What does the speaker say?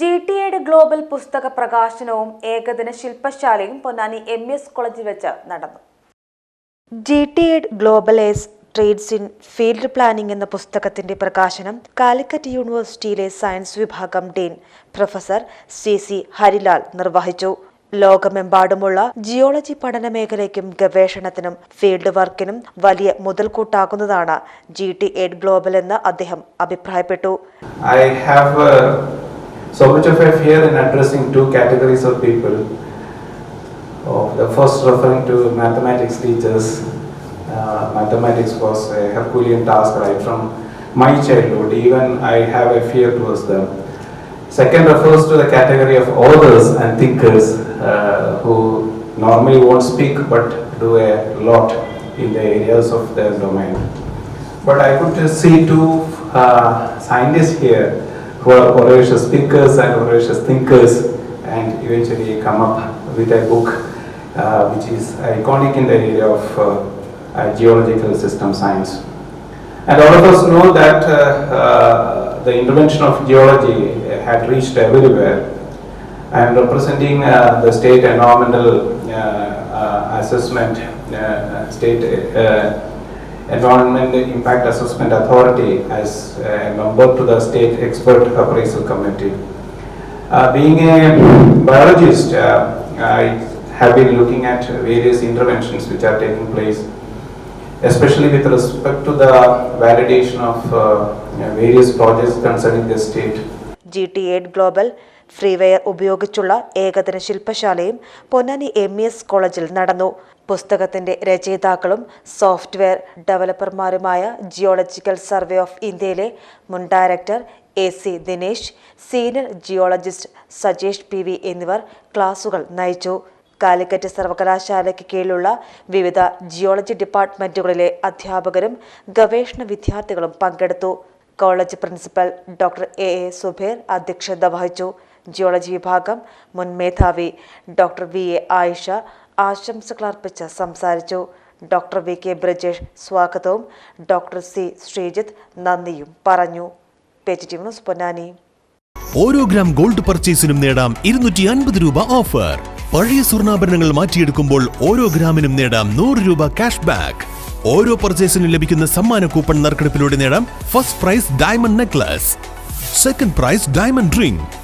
G T എയുടെ global പുസ്തക പ്രകാശനവും ഏകദിന ശില്പശാലയും പൊന്നാനി എം എസ് കോളേജിൽ വെച്ച് നടന്നു. G T eight global as trades in field planning എന്ന പുസ്തകത്തിന്റെ പ്രകാശനം കാലിക്കറ്റ് യൂണിവേഴ്സിറ്റിയിലെ സയൻസ് വിഭാഗം dean professor C C Harilal നിർവഹിച്ചു. ലോകമെമ്പാടുമുള്ള ജിയോളജി പഠന മേഖലയ്ക്കും ഗവേഷണത്തിനും ഫീൽഡ് വർക്കിനും വലിയ മുതൽക്കൂട്ടാകുന്നതാണ് ജി ടി എഡ് ഗ്ലോബൽ എന്ന് അദ്ദേഹം അഭിപ്രായപ്പെട്ടു. I uh, so much of a fear in addressing two categories of people. Oh, the first referring to mathematics teachers. Uh, mathematics was a Herculean task right from my childhood. Even I have a fear towards them. Second refers to the category of authors and thinkers uh, who normally won't speak but do a lot in the areas of their domain. But I could see two uh, scientists here who are voracious speakers and voracious thinkers and eventually come up with a book uh, which is iconic in the area of uh, uh, geological system science. And all of us know that uh, uh, the intervention of geology had reached everywhere. I am representing uh, the state environmental assessment, state Environment Impact Assessment Authority as uh, a member to the State Expert Appraisal Committee. Uh, being a biologist, uh, I have been looking at various interventions which are taking place, especially with respect to the validation of uh, various projects concerning the state. GT8 Global freeware ഉപയോഗിച്ചുള്ള ഏകദിന ശില്പശാലയും Ponnani M S കോളേജിൽ നടന്നു. പുസ്തകത്തിന്റെ രചയിതാക്കളും software ഡെവലപ്പർമാരുമായ geological survey of ഇന്ത്യയിലെ മുൻ director A C Dinesh senior geologist Sajesh P V എന്നിവർ ക്ലാസുകൾ നയിച്ചു. കാലിക്കറ്റ് സർവകലാശാലയ്ക്ക് കീഴിലുള്ള വിവിധ ജിയോളജി ഡിപ്പാർട്ട്മെന്റുകളിലെ അധ്യാപകരും ഗവേഷണ വിദ്യാർത്ഥികളും പങ്കെടുത്തു. College principal doctor A A Zuber അധ്യക്ഷത വഹിച്ചു. ജിയോളജി വിഭാഗം മുൻ മേധാവി ഡോക്ടർ വി എ ആയിഷ ആശംസകൾ അർപ്പിച്ച് സംസാരിച്ചു. ഡോക്ടർ വി കെ ബ്രജേഷ് സ്വാഗതവും. ഡോക്ടർ സി ശ്രീജിത്ത് നന്ദിയും പറഞ്ഞു. ന്യൂസ് പൊന്നാനി. ഓരോ ഗ്രാം ഗോൾഡ് പർച്ചേസിനും നേടാം ഇരുന്നൂറ്റി അൻപത് രൂപ ഓഫർ. പഴയ സ്വർണാഭരണങ്ങൾ മാറ്റിയെടുക്കുമ്പോൾ ഓരോ ഗ്രാമിനും നേടാം നൂറ് രൂപ ക്യാഷ് ബാക്ക്. ഓരോ പർച്ചേസിനും ലഭിക്കുന്ന സമ്മാന കൂപ്പൺ നറുക്കെടുപ്പിലൂടെ നേടാം first prize diamond necklace. Second prize diamond ring.